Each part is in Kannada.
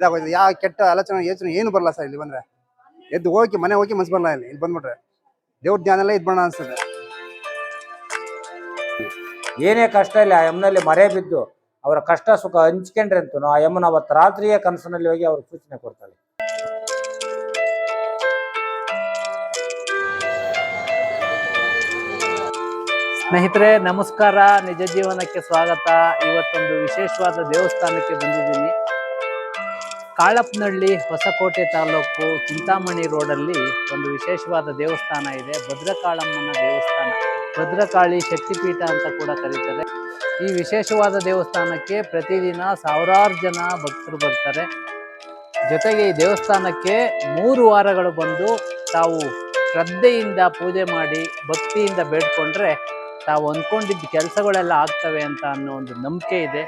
ಇದಾಗೋಯ್ತು. ಯಾವ ಕೆಟ್ಟ ಆಲೋಚನೆ ಯೋಚನೆ ಏನು ಬರಲ್ಲ ಸರ್ ಇಲ್ಲಿ ಬಂದ್ರೆ. ಎದ್ದು ಹೋಗಿ ಮನೆ ಹೋಗಿ ಮನ್ಸು ಬರಲ್ಲ ಇಲ್ಲಿ ಇಲ್ಲಿ ಬಂದ್ಬಿಟ್ರೆ. ದೇವ್ರ ಜ್ಞಾನ ಎಲ್ಲ ಇದು ಮಾಡೋಣ ಅನ್ಸ್ತದೆ ಏನೇ ಕಷ್ಟ ಇಲ್ಲ ಆ ಯಮ್ನಲ್ಲಿ ಮರೆ ಬಿದ್ದು ಅವರ ಕಷ್ಟ ಸುಖ ಹಂಚ್ಕೊಂಡ್ರೆ ಅಂತೂ ಆ ಯಮ್ಮನ ಅವತ್ತು ರಾತ್ರಿಯ ಕನಸಿನಲ್ಲಿ ಹೋಗಿ ಅವ್ರಿಗೆ ಸೂಚನೆ ಕೊಡ್ತಾಳೆ. ಸ್ನೇಹಿತರೆ ನಮಸ್ಕಾರ. ನಿಜ ಜೀವನಕ್ಕೆ ಸ್ವಾಗತ. ಇವತ್ತೊಂದು ವಿಶೇಷವಾದ ದೇವಸ್ಥಾನಕ್ಕೆ ಬಂದಿದ್ದೀನಿ. ಕಾಳಪ್ಪನಹಳ್ಳಿ ಹೊಸಕೋಟೆ ತಾಲೂಕು ಚಿಂತಾಮಣಿ ರೋಡಲ್ಲಿ ಒಂದು ವಿಶೇಷವಾದ ದೇವಸ್ಥಾನ ಇದೆ. ಭದ್ರಕಾಳಮ್ಮನ ದೇವಸ್ಥಾನ. ಭದ್ರಕಾಳಿ ಶಕ್ತಿಪೀಠ ಅಂತ ಕೂಡ ಕರೀತಾರೆ. ಈ ವಿಶೇಷವಾದ ದೇವಸ್ಥಾನಕ್ಕೆ ಪ್ರತಿದಿನ ಸಾವಿರಾರು ಜನ ಭಕ್ತರು ಬರ್ತಾರೆ. ಜೊತೆಗೆ ಈ ದೇವಸ್ಥಾನಕ್ಕೆ ಮೂರು ವಾರಗಳು ಬಂದು ತಾವು ಶ್ರದ್ಧೆಯಿಂದ ಪೂಜೆ ಮಾಡಿ, ಭಕ್ತಿಯಿಂದ ಬೇಡ್ಕೊಂಡ್ರೆ ತಾವು ಅಂದ್ಕೊಂಡಿದ್ದ ಕೆಲಸಗಳೆಲ್ಲ ಆಗ್ತವೆ ಅಂತ ಅನ್ನೋ ಒಂದು ನಂಬಿಕೆ ಇದೆ.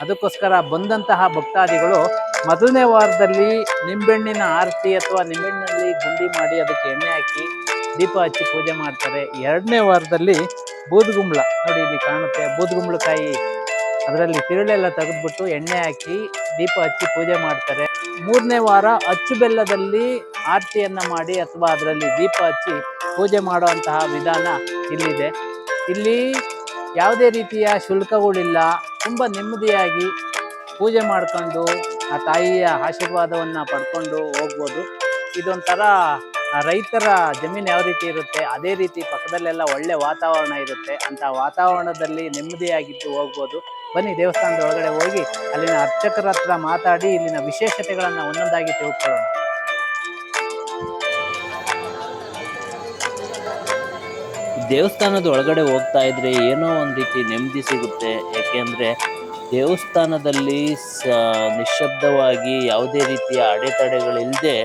ಅದಕ್ಕೋಸ್ಕರ ಬಂದಂತಹ ಭಕ್ತಾದಿಗಳು ಮೊದಲನೇ ವಾರದಲ್ಲಿ ನಿಂಬೆಹಣ್ಣಿನ ಆರತಿ ಅಥವಾ ನಿಂಬೆಹಣ್ಣಲ್ಲಿ ಗುಂಡಿ ಮಾಡಿ ಅದಕ್ಕೆ ಎಣ್ಣೆ ಹಾಕಿ ದೀಪ ಹಚ್ಚಿ ಪೂಜೆ ಮಾಡ್ತಾರೆ. ಎರಡನೇ ವಾರದಲ್ಲಿ ಬೂದುಗುಂಬಳ. ನೋಡಿ ಇಲ್ಲಿ ಕಾಣುತ್ತೆ ಬೂದುಗುಂಬಳಕಾಯಿ. ಅದರಲ್ಲಿ ತಿರುಳೆಲ್ಲ ತೆಗೆದ್ಬಿಟ್ಟು ಎಣ್ಣೆ ಹಾಕಿ ದೀಪ ಹಚ್ಚಿ ಪೂಜೆ ಮಾಡ್ತಾರೆ. ಮೂರನೇ ವಾರ ಅಚ್ಚು ಬೆಲ್ಲದಲ್ಲಿ ಆರತಿಯನ್ನು ಮಾಡಿ ಅಥವಾ ಅದರಲ್ಲಿ ದೀಪ ಹಚ್ಚಿ ಪೂಜೆ ಮಾಡುವಂತಹ ವಿಧಾನ ಇಲ್ಲಿದೆ. ಇಲ್ಲಿ ಯಾವುದೇ ರೀತಿಯ ಶುಲ್ಕಗಳಿಲ್ಲ. ತುಂಬ ನೆಮ್ಮದಿಯಾಗಿ ಪೂಜೆ ಮಾಡ್ಕೊಂಡು ಆ ತಾಯಿಯ ಆಶೀರ್ವಾದವನ್ನು ಪಡ್ಕೊಂಡು ಹೋಗ್ಬೋದು. ಇದೊಂಥರ ರೈತರ ಜಮೀನು ಯಾವ ರೀತಿ ಇರುತ್ತೆ, ಅದೇ ರೀತಿ ಪಕ್ಕದಲ್ಲೆಲ್ಲ ಒಳ್ಳೆ ವಾತಾವರಣ ಇರುತ್ತೆ ಅಂತ ವಾತಾವರಣದಲ್ಲಿ ನೆಮ್ಮದಿಯಾಗಿದ್ದು ಹೋಗ್ಬೋದು. ಬನ್ನಿ ದೇವಸ್ಥಾನದ ಒಳಗಡೆ ಹೋಗಿ ಅಲ್ಲಿನ ಅರ್ಚಕರ ಹತ್ರ ಮಾತಾಡಿ, ಇಲ್ಲಿನ ವಿಶೇಷತೆಗಳನ್ನು ಒಂದೊಂದಾಗಿ ತಿಳ್ಕೊಳ್ಳೋಣ. ದೇವಸ್ಥಾನದ ಒಳಗಡೆ ಹೋಗ್ತಾ ಇದ್ರೆ ಏನೋ ಒಂದು ರೀತಿ ನೆಮ್ಮದಿ ಸಿಗುತ್ತೆ. ಯಾಕೆಂದ್ರೆ ದೇವಸ್ಥಾನದಲ್ಲಿ ಸ, ನಿಶ್ಶಬ್ದವಾಗಿ ಯಾವುದೇ ರೀತಿಯ ಅಡೆತಡೆಗಳಿಲ್ಲದೆ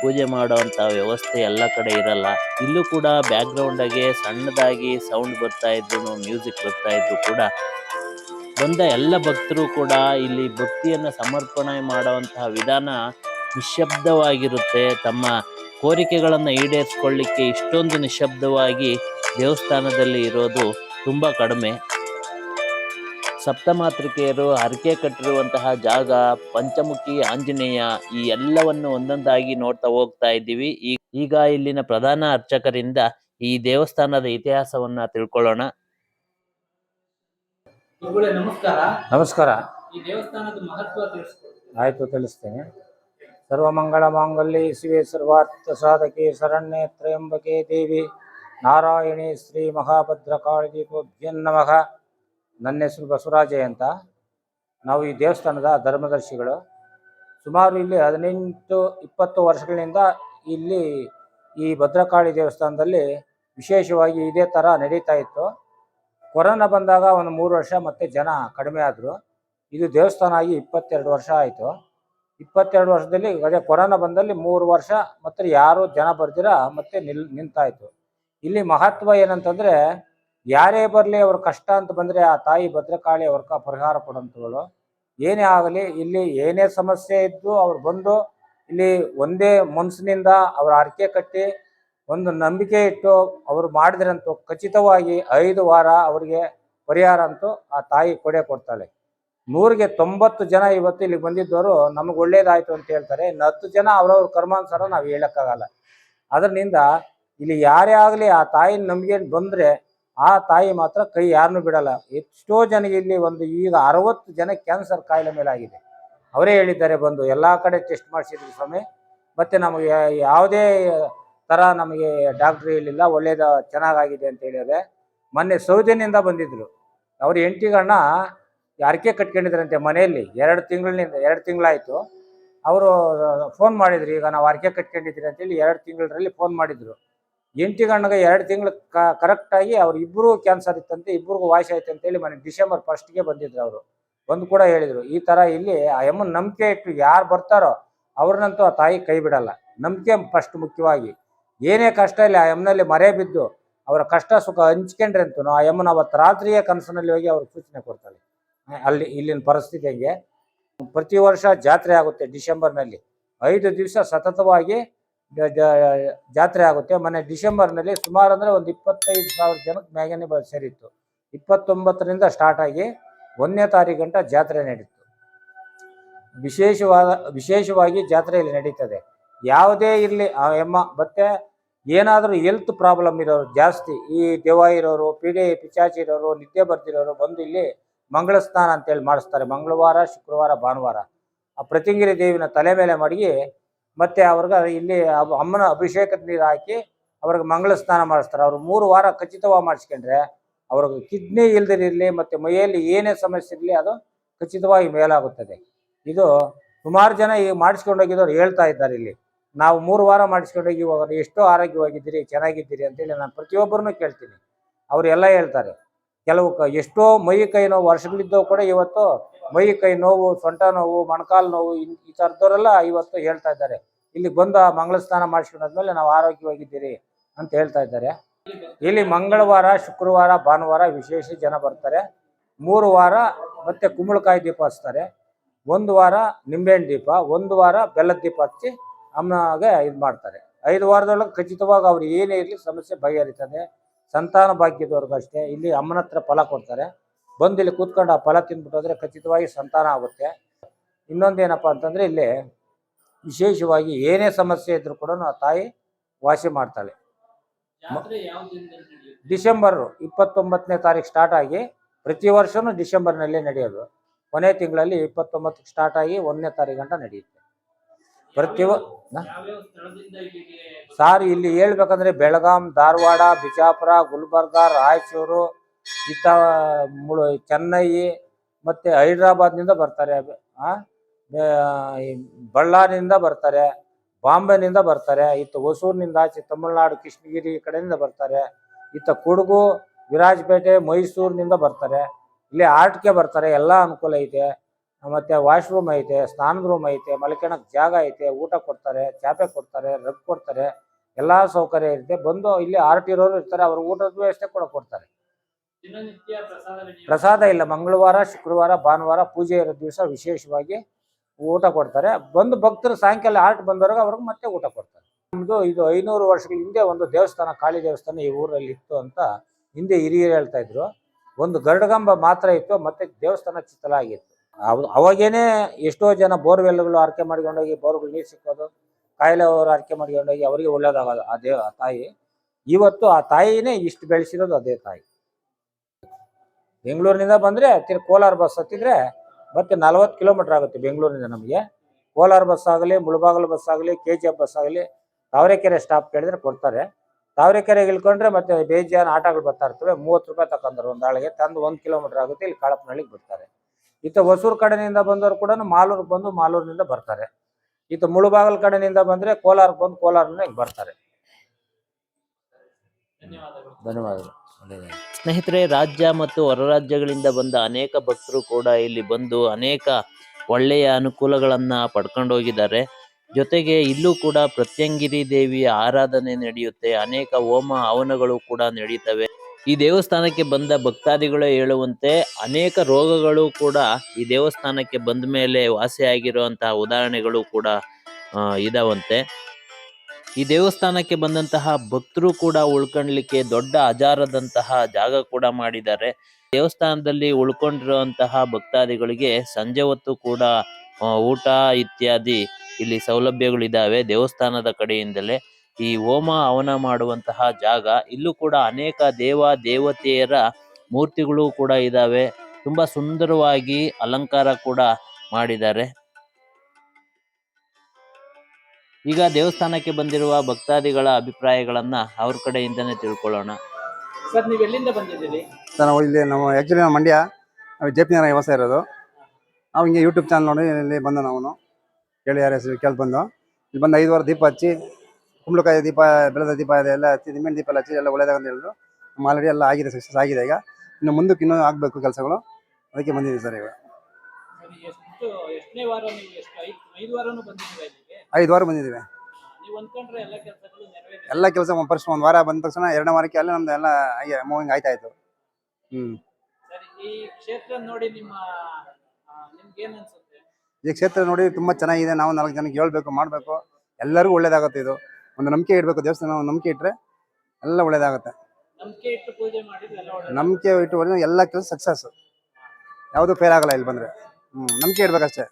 ಪೂಜೆ ಮಾಡುವಂಥ ವ್ಯವಸ್ಥೆ ಎಲ್ಲ ಕಡೆ ಇರಲ್ಲ. ಇಲ್ಲೂ ಕೂಡ ಬ್ಯಾಕ್ಗ್ರೌಂಡಾಗೆ ಸಣ್ಣದಾಗಿ ಸೌಂಡ್ ಬರ್ತಾ ಇದ್ರು ಮ್ಯೂಸಿಕ್ ಬರ್ತಾ ಇದ್ರು ಕೂಡ ಬಂದ ಎಲ್ಲ ಭಕ್ತರು ಕೂಡ ಇಲ್ಲಿ ಭಕ್ತಿಯನ್ನು ಸಮರ್ಪಣೆ ಮಾಡುವಂತಹ ವಿಧಾನ ನಿಶ್ಶಬ್ದವಾಗಿರುತ್ತೆ. ತಮ್ಮ ಕೋರಿಕೆಗಳನ್ನು ಈಡೇರಿಸ್ಕೊಳ್ಳಿಕ್ಕೆ ಇಷ್ಟೊಂದು ನಿಶ್ಶಬ್ದವಾಗಿ ದೇವಸ್ಥಾನದಲ್ಲಿ ಇರೋದು ತುಂಬ ಕಡಿಮೆ. ಸಪ್ತಮಾತೃಕೆಯರು ಹರಕೆ ಕಟ್ಟಿರುವಂತಹ ಜಾಗ ಪಂಚಮುಖಿ ಆಂಜನೇಯ ಈ ಎಲ್ಲವನ್ನು ಒಂದೊಂದಾಗಿ ನೋಡ್ತಾ ಹೋಗ್ತಾ ಇದ್ದೀವಿ. ಈಗ ಇಲ್ಲಿನ ಪ್ರಧಾನ ಅರ್ಚಕರಿಂದ ಈ ದೇವಸ್ಥಾನದ ಇತಿಹಾಸವನ್ನ ತಿಳ್ಕೊಳ್ಳೋಣ. ನಮಸ್ಕಾರ. ನಮಸ್ಕಾರ. ಈ ದೇವಸ್ಥಾನದ ಮಹತ್ವ ಆಯ್ತು ತಿಳಿಸ್ತೇನೆ. ಸರ್ವಮಂಗಳ ಮಾಂಗಲ್ಯ ಶಿವೆ ಸರ್ವಾರ್ಥ ಸಾಧಕಿ ಶರಣ್ಯ ತ್ರಯಂಬಕೆ ದೇವಿ. ನಾರಾಯಣಿ ಶ್ರೀ ಮಹಾಭದ್ರ ಕಾಳಜಿ ನಮಃ. ನನ್ನ ಹೆಸರು ಬಸವರಾಜಯ್ಯ ಅಂತ. ನಾವು ಈ ದೇವಸ್ಥಾನದ ಧರ್ಮದರ್ಶಿಗಳು. ಸುಮಾರು ಇಲ್ಲಿ ಹದಿನೆಂಟು, ಇಪ್ಪತ್ತು ವರ್ಷಗಳಿಂದ ಇಲ್ಲಿ ಈ ಭದ್ರಕಾಳಿ ದೇವಸ್ಥಾನದಲ್ಲಿ ವಿಶೇಷವಾಗಿ ಇದೇ ಥರ ನಡೀತಾ ಇತ್ತು. ಕೊರೋನಾ ಬಂದಾಗ ಒಂದು ಮೂರು ವರ್ಷ ಮತ್ತೆ ಜನ ಕಡಿಮೆ ಆದರು. ಇದು ದೇವಸ್ಥಾನ ಆಗಿ ಇಪ್ಪತ್ತೆರಡು ವರ್ಷ ಆಯಿತು. ಇಪ್ಪತ್ತೆರಡು ವರ್ಷದಲ್ಲಿ ಅದೇ ಕೊರೋನಾ ಬಂದಲ್ಲಿ ಮೂರು ವರ್ಷ ಮತ್ತೆ ಯಾರು ಜನ ಬರ್ದಿರ ಮತ್ತೆ ನಿಲ್ ನಿಂತಾಯಿತು. ಇಲ್ಲಿ ಮಹತ್ವ ಏನಂತಂದ್ರೆ ಯಾರೇ ಬರಲಿ ಅವ್ರ ಕಷ್ಟ ಅಂತ ಬಂದ್ರೆ ಆ ತಾಯಿ ಭದ್ರಕಾಳಿ ಅವ್ರ ಪರಿಹಾರ ಕೊಡೋಂಥವಳು ಏನೇ ಆಗಲಿ, ಇಲ್ಲಿ ಏನೇ ಸಮಸ್ಯೆ ಇದ್ದು ಅವ್ರು ಬಂದು ಇಲ್ಲಿ ಒಂದೇ ಮನಸ್ಸಿನಿಂದ ಅವ್ರ ಅರಕೆ ಕಟ್ಟಿ ಒಂದು ನಂಬಿಕೆ ಇಟ್ಟು ಅವ್ರು ಮಾಡಿದ್ರಂತೂ ಖಚಿತವಾಗಿ ಐದು ವಾರ ಅವರಿಗೆ ಪರಿಹಾರ ಅಂತೂ ಆ ತಾಯಿ ಕೊಡೆ ಕೊಡ್ತಾಳೆ. ನೂರಿಗೆ ತೊಂಬತ್ತು ಜನ ಇವತ್ತು ಇಲ್ಲಿಗೆ ಬಂದಿದ್ದವರು ನಮಗೆ ಒಳ್ಳೇದಾಯ್ತು ಅಂತ ಹೇಳ್ತಾರೆ. ಇನ್ನು ಹತ್ತು ಜನ ಅವ್ರವ್ರ ಕರ್ಮಾನುಸಾರ ನಾವು ಹೇಳೋಕ್ಕಾಗಲ್ಲ. ಅದರಿಂದ ಇಲ್ಲಿ ಯಾರೇ ಆಗಲಿ ಆ ತಾಯಿ ನಂಬಿಕೆ ಬಂದ್ರೆ ಆ ತಾಯಿ ಮಾತ್ರ ಕೈ ಯಾರನ್ನೂ ಬಿಡಲ್ಲ. ಎಷ್ಟೋ ಜನಗೆ ಇಲ್ಲಿ ಒಂದು ಈಗ ಅರವತ್ತು ಜನ ಕ್ಯಾನ್ಸರ್ ಕಾಯಿಲೆ ಮೇಲೆ ಆಗಿದೆ ಅವರೇ ಹೇಳಿದ್ದಾರೆ ಬಂದು, ಎಲ್ಲ ಕಡೆ ಟೆಸ್ಟ್ ಮಾಡಿಸಿದ್ರು ಸ್ವಾಮಿ. ಮತ್ತೆ ನಮಗೆ ಯಾವುದೇ ಥರ ನಮಗೆ ಡಾಕ್ಟ್ರ್ ಹೇಳಿಲ್ಲ, ಒಳ್ಳೇದ ಚೆನ್ನಾಗಾಗಿದೆ ಅಂತ ಹೇಳಿದರೆ ಮೊನ್ನೆ ಸೌದಿನಿಂದ ಬಂದಿದ್ರು. ಅವ್ರ ಎಂಟಿಗಣ್ಣ ಅರಕೆ ಕಟ್ಕೊಂಡಿದ್ರಂತೆ ಮನೆಯಲ್ಲಿ? ಎರಡು ತಿಂಗಳಿನಿಂದ, ಎರಡು ತಿಂಗಳಾಯಿತು. ಅವರು ಫೋನ್ ಮಾಡಿದ್ರು, ಈಗ ನಾವು ಅರಕೆ ಕಟ್ಕೊಂಡಿದ್ದೀರಿ ಅಂತೇಳಿ ಎರಡು ತಿಂಗಳಲ್ಲಿ ಫೋನ್ ಮಾಡಿದ್ರು. ಎಂಟಿಗಣ್ಣಗೆ ಎರಡು ತಿಂಗಳು ಕರೆಕ್ಟಾಗಿ ಅವ್ರ ಇಬ್ಬರು ಕ್ಯಾನ್ಸರ್ ಇತ್ತಂತೆ ಇಬ್ಬರಿಗೂ ವಾಯ್ಸ್ ಆಯ್ತು ಅಂತೇಳಿ ಮನೆ ಡಿಸೆಂಬರ್ ಫಸ್ಟ್ಗೆ ಬಂದಿದ್ರು ಅವರು. ಒಂದು ಕೂಡ ಹೇಳಿದರು, ಈ ತರ ಇಲ್ಲಿ ಆ ಯಮ್ಮನ ನಂಬಿಕೆ ಇಟ್ಟು ಯಾರು ಬರ್ತಾರೋ ಅವ್ರನ್ನಂತೂ ಆ ತಾಯಿ ಕೈ ಬಿಡಲ್ಲ. ನಂಬಿಕೆ ಫಸ್ಟ್ ಮುಖ್ಯವಾಗಿ. ಏನೇ ಕಷ್ಟ ಇಲ್ಲ ಆ ಯಮ್ಮನಲ್ಲಿ ಮರೆ ಬಿದ್ದು ಅವರ ಕಷ್ಟ ಸುಖ ಹಂಚ್ಕೊಂಡ್ರೆ ಅಂತೂ ಆ ಯಮ್ಮನ ಅವತ್ತು ರಾತ್ರಿಯೇ ಕನಸಿನಲ್ಲಿ ಹೋಗಿ ಅವ್ರಿಗೆ ಸೂಚನೆ ಕೊಡ್ತಾಳೆ. ಅಲ್ಲಿ ಇಲ್ಲಿನ ಪರಿಸ್ಥಿತಿ ಹೆಂಗೆ? ಪ್ರತಿ ವರ್ಷ ಜಾತ್ರೆ ಆಗುತ್ತೆ ಡಿಸೆಂಬರ್ನಲ್ಲಿ. ಐದು ದಿವಸ ಸತತವಾಗಿ ಜಾತ್ರೆ ಆಗುತ್ತೆ. ಮೊನ್ನೆ ಡಿಸೆಂಬರ್ನಲ್ಲಿ ಸುಮಾರು ಅಂದರೆ ಒಂದು ಇಪ್ಪತ್ತೈದು ಸಾವಿರ ಜನಕ್ಕೆ ಮ್ಯಾಗನೆ ಸೇರಿತ್ತು. ಇಪ್ಪತ್ತೊಂಬತ್ತರಿಂದ ಸ್ಟಾರ್ಟ್ ಆಗಿ ಒಂದನೇ ತಾರೀಕು ಗಂಟ ಜಾತ್ರೆ ನಡೀತು. ವಿಶೇಷವಾದ, ವಿಶೇಷವಾಗಿ ಜಾತ್ರೆಯಲ್ಲಿ ನಡೀತದೆ. ಯಾವುದೇ ಇರಲಿ, ಆ, ಎಮ್ಮ, ಮತ್ತೆ ಏನಾದರೂ ಹೆಲ್ತ್ ಪ್ರಾಬ್ಲಮ್ ಇರೋರು ಜಾಸ್ತಿ, ಈ ದೆವ್ವ ಇರೋರು, ಪೀಡೆ, ಪಿಚಾಚಿ ಇರೋರು, ನಿದ್ದೆ ಬರ್ತಿರೋರು ಬಂದು ಇಲ್ಲಿ ಮಂಗಳ ಸ್ನಾನ ಅಂತೇಳಿ ಮಾಡಿಸ್ತಾರೆ. ಮಂಗಳವಾರ, ಶುಕ್ರವಾರ, ಭಾನುವಾರ. ಆ ಪ್ರತಿಂಗಿರಿ ದೇವಿನ ತಲೆ ಮೇಲೆ ಮಡಗಿ ಮತ್ತೆ ಅವ್ರಿಗೆ ಇಲ್ಲಿ ಅಮ್ಮನ ಅಭಿಷೇಕದ ನೀರು ಹಾಕಿ ಅವ್ರಿಗೆ ಮಂಗಳ ಸ್ನಾನ ಮಾಡಿಸ್ತಾರೆ. ಅವ್ರು ಮೂರು ವಾರ ಖಚಿತವಾಗಿ ಮಾಡಿಸ್ಕೊಂಡ್ರೆ ಅವ್ರಿಗೆ ಕಿಡ್ನಿ ಇಲ್ದಿರಲಿ ಮತ್ತೆ ಮೈಯಲ್ಲಿ ಏನೇ ಸಮಸ್ಯೆ ಇರಲಿ ಅದು ಖಚಿತವಾಗಿ ಮೇಲಾಗುತ್ತದೆ. ಇದು ಸುಮಾರು ಜನ ಈಗ ಮಾಡಿಸ್ಕೊಂಡೋಗಿದ್ದವ್ರು ಹೇಳ್ತಾ ಇದ್ದಾರೆ ಇಲ್ಲಿ. ನಾವು ಮೂರು ವಾರ ಮಾಡಿಸ್ಕೊಂಡೋಗಿ ಇವಾಗ ಎಷ್ಟೋ ಆರೋಗ್ಯವಾಗಿದ್ದೀರಿ, ಚೆನ್ನಾಗಿದ್ದೀರಿ ಅಂತೇಳಿ ನಾನು ಪ್ರತಿಯೊಬ್ಬರನ್ನು ಕೇಳ್ತೀನಿ. ಅವರೆಲ್ಲ ಹೇಳ್ತಾರೆ. ಕೆಲವು ಎಷ್ಟೋ ಮೈ ಕೈ ನೋವು ವರ್ಷಗಳಿದ್ದವು ಕೂಡ ಇವತ್ತು ಮೈ ಕೈ ನೋವು, ಸೊಂಟ ನೋವು, ಮೊಣಕಾಲು ನೋವು, ಈ ಥರದವರೆಲ್ಲ ಇವತ್ತು ಹೇಳ್ತಾ ಇದ್ದಾರೆ. ಇಲ್ಲಿ ಬಂದು ಆ ಮಂಗಳ ಸ್ನಾನ ಮಾಡಿಸ್ಕೊಂಡಾದ್ಮೇಲೆ ನಾವು ಆರೋಗ್ಯವಾಗಿದ್ದೀರಿ ಅಂತ ಹೇಳ್ತಾ ಇದ್ದಾರೆ. ಇಲ್ಲಿ ಮಂಗಳವಾರ, ಶುಕ್ರವಾರ, ಭಾನುವಾರ ವಿಶೇಷ ಜನ ಬರ್ತಾರೆ. ಮೂರು ವಾರ ಮತ್ತೆ ಕುಂಬಳಕಾಯಿ ದೀಪ ಹಚ್ತಾರೆ. ಒಂದು ವಾರ ನಿಂಬೆಹಣ್ಣು ದೀಪ, ಒಂದು ವಾರ ಬೆಲ್ಲದ ದೀಪ ಹಚ್ಚಿ ಅಮ್ಮಗೆ ಇದು ಮಾಡ್ತಾರೆ. ಐದು ವಾರದೊಳಗೆ ಖಚಿತವಾಗಿ ಅವ್ರು ಏನೇ ಇರಲಿ ಸಮಸ್ಯೆ ಬಗೆಹರಿತದೆ. ಸಂತಾನ ಭಾಗ್ಯದವ್ರಿಗೂ ಅಷ್ಟೇ ಇಲ್ಲಿ ಅಮ್ಮನ ಹತ್ರ ಫಲ ಕೊಡ್ತಾರೆ. ಬಂದು ಇಲ್ಲಿ ಕೂತ್ಕೊಂಡು ಆ ಫಲ ತಿಂದ್ಬಿಟ್ಟು ಖಚಿತವಾಗಿ ಸಂತಾನ ಆಗುತ್ತೆ. ಇನ್ನೊಂದೇನಪ್ಪ ಅಂತಂದ್ರೆ ಇಲ್ಲಿ ವಿಶೇಷವಾಗಿ ಏನೇ ಸಮಸ್ಯೆ ಇದ್ದರೂ ಕೂಡ ಆ ತಾಯಿ ವಾಸಿ ಮಾಡ್ತಾಳೆ. ಡಿಸೆಂಬರ್ ಇಪ್ಪತ್ತೊಂಬತ್ತನೇ ತಾರೀಕು ಸ್ಟಾರ್ಟ್ ಆಗಿ ಪ್ರತಿ ವರ್ಷವೂ ಡಿಸೆಂಬರ್ನಲ್ಲೇ ನಡೆಯೋದು. ಕೊನೆ ತಿಂಗಳಲ್ಲಿ ಇಪ್ಪತ್ತೊಂಬತ್ತಕ್ಕೆ ಸ್ಟಾರ್ಟ್ ಆಗಿ ಒಂದನೇ ತಾರೀಕು ಗಂಟ ನಡೆಯುತ್ತೆ. ಪ್ರತಿ ಸಾರ್ ಇಲ್ಲಿ ಹೇಳ್ಬೇಕಂದ್ರೆ ಬೆಳಗಾಂ ಧಾರವಾಡ ಬಿಜಾಪುರ ಗುಲ್ಬರ್ಗ ರಾಯಚೂರು ಇತ್ತ ಮುಳು ಚೆನ್ನೈ ಮತ್ತೆ ಹೈದ್ರಾಬಾದ್ನಿಂದ ಬರ್ತಾರೆ. ಆ? ಬಳ್ಳಾರಿಯಿಂದ ಬರ್ತಾರೆ. ಬಾಂಬೆನಿಂದ ಬರ್ತಾರೆ. ಇತ್ತ ಹೊಸೂರಿನಿಂದ ಆಚೆ ತಮಿಳ್ನಾಡು, ಕೃಷ್ಣಗಿರಿ ಕಡೆಯಿಂದ ಬರ್ತಾರೆ. ಇತ್ತ ಕೊಡಗು, ವಿರಾಜಪೇಟೆ, ಮೈಸೂರಿನಿಂದ ಬರ್ತಾರೆ. ಇಲ್ಲಿ ಆರ್ಟ್ಗೆ ಬರ್ತಾರೆ. ಎಲ್ಲ ಅನುಕೂಲ ಐತೆ. ಮತ್ತೆ ವಾಶ್ರೂಮ್ ಐತೆ ಸ್ನಾನದ ರೂಮ್ ಐತೆ ಮಲ್ಕೊಳಕ್ಕೆ ಜಾಗ ಐತೆ, ಊಟ ಕೊಡ್ತಾರೆ, ಚಾಪೆ ಕೊಡ್ತಾರೆ, ರಗ್ ಕೊಡ್ತಾರೆ. ಎಲ್ಲಾ ಸೌಕರ್ಯ ಇರುತ್ತೆ. ಬಂದು ಇಲ್ಲಿ ಆರ್ಟ್ ಇರೋರು ಇರ್ತಾರೆ. ಅವ್ರ ಊಟದ ವ್ಯವಸ್ಥೆ ಕೂಡ ಕೊಡ್ತಾರೆ. ಪ್ರಸಾದ ಇಲ್ಲ, ಮಂಗಳವಾರ, ಶುಕ್ರವಾರ, ಭಾನುವಾರ ಪೂಜೆ ಇರೋ ದಿವಸ ವಿಶೇಷವಾಗಿ ಊಟ ಕೊಡ್ತಾರೆ. ಬಂದು ಭಕ್ತರು ಸಾಯಂಕಾಲ ಆರ್ಟ್ ಬಂದವರೆಗೆ ಅವ್ರಿಗೆ ಮತ್ತೆ ಊಟ ಕೊಡ್ತಾರೆ. ನಮ್ದು ಇದು ಐನೂರು ವರ್ಷಗಳ ಹಿಂದೆ ಒಂದು ದೇವಸ್ಥಾನ, ಕಾಳಿ ದೇವಸ್ಥಾನ ಈ ಊರಲ್ಲಿ ಇತ್ತು ಅಂತ ಹಿಂದೆ ಹಿರಿಯರು ಹೇಳ್ತಾ ಇದ್ರು. ಒಂದು ಗರುಡಗಂಬ ಮಾತ್ರ ಇತ್ತು, ಮತ್ತೆ ದೇವಸ್ಥಾನ ಚಿತ್ತಲ ಆಗಿತ್ತು ಅವ್- ಅವಾಗೇನೆ ಎಷ್ಟೋ ಜನ ಬೋರ್ವೆಲ್ಗಳು ಆರ್ಕೆ ಮಾಡ್ಕೊಂಡೋಗಿ, ಬೋರ್ಗಳು ನೀರು ಸಿಕ್ಕೋದು ಕಾಯಿಲೆ ಅವರು ಆರ್ಕೆ ಮಾಡ್ಕೊಂಡೋಗಿ, ಅವರಿಗೆ ಒಳ್ಳೇದಾಗೋದು. ಆ ದೇವ ತಾಯಿ. ಇವತ್ತು ಆ ತಾಯಿನೇ ಇಷ್ಟು ಬೆಳೆಸಿರೋದು ಅದೇ ತಾಯಿ. ಬೆಂಗಳೂರಿನಿಂದ ಬಂದ್ರೆ ತಿರ್ ಕೋಲಾರ ಬಸ್ ಹತ್ತಿದ್ರೆ ಮತ್ತೆ ನಲವತ್ತು ಕಿಲೋಮೀಟರ್ ಆಗುತ್ತೆ ಬೆಂಗಳೂರಿನಿಂದ ನಮಗೆ. ಕೋಲಾರ ಬಸ್ ಆಗಲಿ, ಮುಳಬಾಗಲು ಬಸ್ ಆಗಲಿ ಕೆ ಜಿ ಎಫ್ ಬಸ್ ಆಗಲಿ ತಾವರೆಕೆರೆ ಸ್ಟಾಪ್ ಕೇಳಿದ್ರೆ ಕೊಡ್ತಾರೆ. ತಾವರೆಕೆರೆಗೆ ಇಳ್ಕೊಂಡ್ರೆ ಮತ್ತೆ ಬೇಜಾನ್ ಆಟಗಳು ಬರ್ತಾ ಇರ್ತವೆ. ಮೂವತ್ತು ರೂಪಾಯಿ ತಕೊಂಡ್ರು ಒಂದು ಆಳಿಗೆ, ತಂದು ಒಂದು ಕಿಲೋಮೀಟರ್ ಆಗುತ್ತೆ, ಇಲ್ಲಿ ಕಾಳಪ್ಪನಹಳ್ಳಿಗೆ ಬಿಡ್ತಾರೆ. ಈತ ಹೊಸೂರು ಕಡೆಯಿಂದ ಬಂದವರು ಕೂಡ ಮಾಲೂರಿಗೆ ಬಂದು ಮಾಲೂರಿನಿಂದ ಬರ್ತಾರೆ. ಈತ ಮುಳುಬಾಗಲ್ ಕಡೆಯಿಂದ ಬಂದ್ರೆ ಕೋಲಾರಕ್ಕೆ ಬಂದು ಕೋಲಾರನ ಬರ್ತಾರೆ. ಧನ್ಯವಾದಗಳು. ಸ್ನೇಹಿತರೆ, ರಾಜ್ಯ ಮತ್ತು ಹೊರ ರಾಜ್ಯಗಳಿಂದ ಬಂದ ಅನೇಕ ಭಕ್ತರು ಕೂಡ ಇಲ್ಲಿ ಬಂದು ಅನೇಕ ಒಳ್ಳೆಯ ಅನುಕೂಲಗಳನ್ನ ಪಡ್ಕೊಂಡು ಹೋಗಿದ್ದಾರೆ. ಜೊತೆಗೆ ಇಲ್ಲೂ ಕೂಡ ಪ್ರತ್ಯಂಗಿರಿ ದೇವಿಯ ಆರಾಧನೆ ನಡೆಯುತ್ತೆ. ಅನೇಕ ಹೋಮ ಹವನಗಳು ಕೂಡ ನಡೆಯುತ್ತವೆ ಈ ದೇವಸ್ಥಾನಕ್ಕೆ ಬಂದ ಭಕ್ತಾದಿಗಳು ಹೇಳುವಂತೆ ಅನೇಕ ರೋಗಗಳು ಕೂಡ ಈ ದೇವಸ್ಥಾನಕ್ಕೆ ಬಂದ ಮೇಲೆ ವಾಸಿಯಾಗಿರುವಂತಹ ಉದಾಹರಣೆಗಳು ಕೂಡ ಇದಾವಂತೆ. ಈ ದೇವಸ್ಥಾನಕ್ಕೆ ಬಂದಂತಹ ಭಕ್ತರು ಕೂಡ ಉಳ್ಕೊಂಡ್ಲಿಕ್ಕೆ ದೊಡ್ಡ ಅಜಾರದಂತಹ ಜಾಗ ಕೂಡ ಮಾಡಿದ್ದಾರೆ. ದೇವಸ್ಥಾನದಲ್ಲಿ ಉಳ್ಕೊಂಡಿರುವಂತಹ ಭಕ್ತಾದಿಗಳಿಗೆ ಸಂಜೆ ಹೊತ್ತು ಕೂಡ ಊಟ ಇತ್ಯಾದಿ ಇಲ್ಲಿ ಸೌಲಭ್ಯಗಳಿದ್ದಾವೆ ದೇವಸ್ಥಾನದ ಕಡೆಯಿಂದಲೇ. ಈ ಹೋಮ ಹವನ ಮಾಡುವಂತಹ ಜಾಗ, ಇಲ್ಲೂ ಕೂಡ ಅನೇಕ ದೇವ ದೇವತೆಯರ ಮೂರ್ತಿಗಳು ಕೂಡ ಇದಾವೆ ತುಂಬಾ ಸುಂದರವಾಗಿ ಅಲಂಕಾರ ಕೂಡ ಮಾಡಿದ್ದಾರೆ. ಈಗ ದೇವಸ್ಥಾನಕ್ಕೆ ಬಂದಿರುವ ಭಕ್ತಾದಿಗಳ ಅಭಿಪ್ರಾಯಗಳನ್ನ ಅವ್ರ ಕಡೆಯಿಂದನೇ ತಿಳ್ಕೊಳ್ಳೋಣ. ಸರ್ ನೀವು ಎಲ್ಲಿಂದ ಬಂದಿದ್ದೀರಿ? ಸರ್ ನಾವು ಇಲ್ಲಿ ನಾವು ಆ್ಯಕ್ಚುಲಿ ನಾವು ಮಂಡ್ಯ ನಾವು ಜೆ ಪಿ ನಗರ ವ್ಯವಸಾಯ ಇರೋದು. ನಾವು ಹಿಂಗೆ ಯೂಟ್ಯೂಬ್ ಚಾನಲ್ ನೋಡಿ ಇಲ್ಲಿ ಬಂದು ನಾವು ಕೇಳಿ ಯಾರ ಹೆಸರು ಕೇಳಿ ಬಂದು. ಇಲ್ಲಿ ಬಂದು ಐದು ವಾರ ದೀಪ ಹಚ್ಚಿ ಕುಂಬಳಕಾಯಿ ದೀಪ ಬೆಳೆದ ದೀಪ ಇದೆಲ್ಲ ಹಚ್ಚಿ ನಿಮ್ಮ ದೀಪ ಎಲ್ಲ ಹಚ್ಚಿ ಎಲ್ಲ ಒಳ್ಳೇದಾಗಂತ ಹೇಳಿದ್ರು. ನಮ್ಮ ಆಲ್ರೆಡಿ ಎಲ್ಲ ಆಗಿದೆ ಸಕ್ಸಸ್ ಆಗಿದೆ ಈಗ. ಇನ್ನು ಮುಂದಕ್ಕೆ ಇನ್ನೂ ಆಗಬೇಕು ಕೆಲಸಗಳು. ಅದಕ್ಕೆ ಬಂದಿದ್ದೀವಿ ಸರ್ ಈಗ. ಎಷ್ಟು ಎಷ್ಟನೇ ವಾರ ನೀವು ಎಷ್ಟು ಐದು ಐದು ವಾರನೂ ಬಂದಿದ್ದೀರಾ ಇಲ್ಲಿಗೆ? ಐದು ವಾರ ಬಂದಿದ್ದೀವಿ. ನೀವು ಅಂದ್ಕೊಂಡ್ರೆ ಎಲ್ಲ ಕೆಲಸಗಳು ನೆರವೇರಿದೆ ಎಲ್ಲ ಕೆಲಸ ಫಸ್ಟ್ ಒಂದು ವಾರ ಬಂದ ತಕ್ಷಣ ಎರಡನೇ ವಾರಕ್ಕೆ ಅಲ್ಲೇ ನಮ್ದು ಎಲ್ಲ ಹಾಗೆ ಮೂವಿಂಗ್ ಆಯ್ತಾ ಇತ್ತು ಹ್ಞೂ ಸರ್ ಈ ಕ್ಷೇತ್ರ ನೋಡಿ ನಿಮ್ಮ ನಿಮ್ಗೆ ಏನ್ ಅನ್ಸುತ್ತೆ? ಈ ಕ್ಷೇತ್ರ ನೋಡಿ ತುಂಬಾ ಚೆನ್ನಾಗಿದೆ ನಾವು ನಾಲ್ಕು ಜನಕ್ಕೆ ಹೇಳ್ಬೇಕು ಮಾಡಬೇಕು. ಎಲ್ಲರಿಗೂ ಒಳ್ಳೇದಾಗುತ್ತೆ ಇದು. ಒಂದು ನಂಬಿಕೆ ಇಡಬೇಕು ದೇವಸ್ಥಾನ ಒಂದು ನಂಬಿಕೆ ಇಟ್ಟರೆ ಎಲ್ಲ ಒಳ್ಳೇದಾಗುತ್ತೆ. ನಂಬಿಕೆ ಇಟ್ಟು ಪೂಜೆ ಮಾಡಿದ್ರೆ ಎಲ್ಲ ಒಳ್ಳೆ ನಂಬಿಕೆ ಇಟ್ಟು ಎಲ್ಲ ಕೆಲಸ ಸಕ್ಸಸ್ ಯಾವುದು ಫೇಲ್ ಆಗಲ್ಲ ಇಲ್ಲಿ ಬಂದರೆ. ಹ್ಞೂ ನಂಬಿಕೆ ಇಡ್ಬೇಕಷ್ಟೇ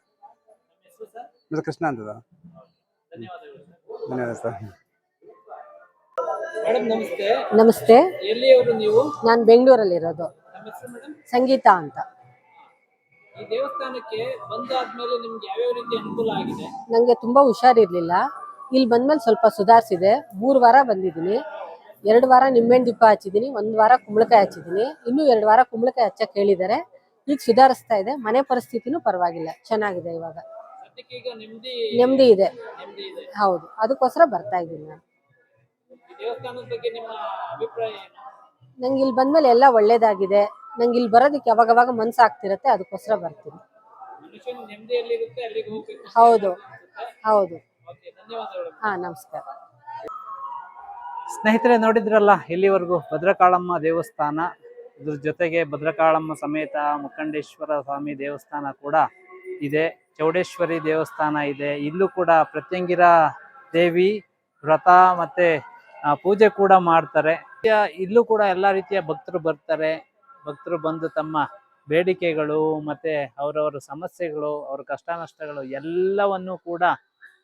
ಇದು ಕೃಷ್ಣ ಅಂತದ. ಧನ್ಯವಾದ ಸರ್. ಮೇಡಮ್ ನಮಸ್ತೆ. ನಮಸ್ತೆ. ಎಲ್ಲಿಯವರು ನೀವು? ನಾನು ನಮ್ಮ ಹೆಸರು ಮೇಡಮ್? ಸಂಗೀತ ಅಂತ. ಈ ದೇವಸ್ಥಾನಕ್ಕೆ ಬಂದಾದ್ಮೇಲೆ ನಿಮ್ಗೆ ಯಾವ್ಯಾವ ರೀತಿ ಅನುಕೂಲ ಆಗಿದೆ? ನನಗೆ ತುಂಬ ಹುಷಾರಿರ್ಲಿಲ್ಲ. ಇಲ್ಲಿ ಬಂದ್ಮೇಲೆ ಸ್ವಲ್ಪ ಸುಧಾರಿಸಿದೆ. ಮೂರು ವಾರ ಬಂದಿದ್ದೀನಿ. ಎರಡು ವಾರ ನಿಂಬೆಹಣ್ಣು ದೀಪ ಹಚ್ಚಿದ್ದೀನಿ. ಒಂದು ವಾರ ಕುಂಬಳಕಾಯಿ ಹಚ್ಚಿದ್ದೀನಿ. ಇನ್ನೂ ಎರಡು ವಾರ ಕುಂಬಳಕಾಯಿ ಹಚ್ಚಕ್ಕೆ ಹೇಳಿದ್ದಾರೆ. ಈಗ ಸುಧಾರಿಸ್ತಾ ಇದೆ. ಮನೆ ಪರಿಸ್ಥಿತಿನೂ ಪರವಾಗಿಲ್ಲ. ಚೆನ್ನಾಗಿದೆ ಇವಾಗ. ಈಗ ನೆಮ್ಮದಿ ಇದೆ. ಇದೆ. ಹೌದು. ಅದಕ್ಕೋಸ್ಕರ ಬರ್ತಾ ಇದ್ದೀನಿ ನಾನು. ದೇವಸ್ಥಾನದ ಬಗ್ಗೆ ನಿಮ್ಮ ಅಭಿಪ್ರಾಯ ಏನು? ನಂಗೆ ಇಲ್ಲಿ ಬಂದ್ಮೇಲೆ ಎಲ್ಲ ಒಳ್ಳೇದಾಗಿದೆ. ನಂಗೆ ಇಲ್ಲಿ ಬರೋದಕ್ಕೆ ಯಾವಾಗವಾಗ ಮನ್ಸು ಆಗ್ತಿರತ್ತೆ ಅದಕ್ಕೋಸ್ಕರ ಬರ್ತೀನಿ. ಹೌದು. ಹೌದು. ಓಕೆ ಧನ್ಯವಾದಗಳು. ಹಾ ನಮಸ್ಕಾರ. ಸ್ನೇಹಿತರೆ ನೋಡಿದ್ರಲ್ಲ ಇಲ್ಲಿವರೆಗೂ ಭದ್ರಕಾಳಮ್ಮ ದೇವಸ್ಥಾನ ಇದ್ರ ಜೊತೆಗೆ ಭದ್ರಕಾಳಮ್ಮ ಸಮೇತ ಮುಖಂಡೇಶ್ವರ ಸ್ವಾಮಿ ದೇವಸ್ಥಾನ ಕೂಡ ಇದೆ. ಚೌಡೇಶ್ವರಿ ದೇವಸ್ಥಾನ ಇದೆ. ಇಲ್ಲೂ ಕೂಡ ಪ್ರತ್ಯಂಗಿರ ದೇವಿ ವ್ರತ ಮತ್ತೆ ಪೂಜೆ ಕೂಡ ಮಾಡ್ತಾರೆ. ಇಲ್ಲೂ ಕೂಡ ಎಲ್ಲ ರೀತಿಯ ಭಕ್ತರು ಬರ್ತಾರೆ. ಭಕ್ತರು ಬಂದು ತಮ್ಮ ಬೇಡಿಕೆಗಳು ಮತ್ತೆ ಅವರವರ ಸಮಸ್ಯೆಗಳು, ಅವ್ರ ಕಷ್ಟ ನಷ್ಟಗಳು ಎಲ್ಲವನ್ನು ಕೂಡ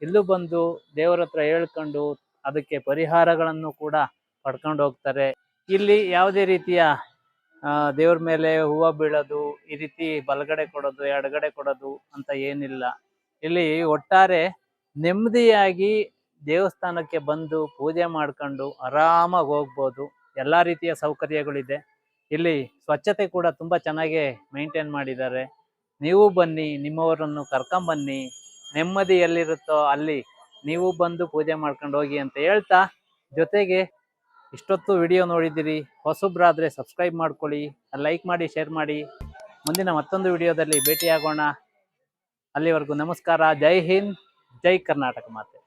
ಇಲ್ಲೂ ಬಂದು ದೇವರ ಹತ್ರ ಹೇಳ್ಕೊಂಡು ಅದಕ್ಕೆ ಪರಿಹಾರಗಳನ್ನು ಕೂಡ ಪಡ್ಕೊಂಡು ಹೋಗ್ತಾರೆ. ಇಲ್ಲಿ ಯಾವುದೇ ರೀತಿಯ ದೇವ್ರ ಮೇಲೆ ಹೂವ ಬೀಳೋದು, ಈ ರೀತಿ ಬಲಗಡೆ ಕೊಡೋದು, ಎಡಗಡೆ ಕೊಡೋದು ಅಂತ ಏನಿಲ್ಲ. ಇಲ್ಲಿ ಒಟ್ಟಾರೆ ನೆಮ್ಮದಿಯಾಗಿ ದೇವಸ್ಥಾನಕ್ಕೆ ಬಂದು ಪೂಜೆ ಮಾಡ್ಕೊಂಡು ಆರಾಮಾಗಿ ಹೋಗ್ಬೋದು. ಎಲ್ಲ ರೀತಿಯ ಸೌಕರ್ಯಗಳಿದೆ. ಇಲ್ಲಿ ಸ್ವಚ್ಛತೆ ಕೂಡ ತುಂಬ ಚೆನ್ನಾಗಿ ಮೇಂಟೈನ್ ಮಾಡಿದ್ದಾರೆ. ನೀವು ಬನ್ನಿ, ನಿಮ್ಮವರನ್ನು ಕರ್ಕೊಂಬನ್ನಿ ನೆಮ್ಮದಿ ಎಲ್ಲಿರುತ್ತೋ ಅಲ್ಲಿ, ನೀವು ಬಂದು ಪೂಜೆ ಮಾಡ್ಕೊಂಡು ಹೋಗಿ ಅಂತ ಹೇಳ್ತಾ, ಜೊತೆಗೆ ಇಷ್ಟೊತ್ತು ವಿಡಿಯೋ ನೋಡಿದ್ದೀರಿ, ಹೊಸಬ್ರಾದರೆ ಸಬ್ಸ್ಕ್ರೈಬ್ ಮಾಡ್ಕೊಳ್ಳಿ, ಲೈಕ್ ಮಾಡಿ, ಶೇರ್ ಮಾಡಿ. ಮುಂದಿನ ಮತ್ತೊಂದು ವಿಡಿಯೋದಲ್ಲಿ ಭೇಟಿಯಾಗೋಣ. ಅಲ್ಲಿವರೆಗೂ ನಮಸ್ಕಾರ, ಜೈ ಹಿಂದ್, ಜೈ ಕರ್ನಾಟಕ ಮಾತೆ.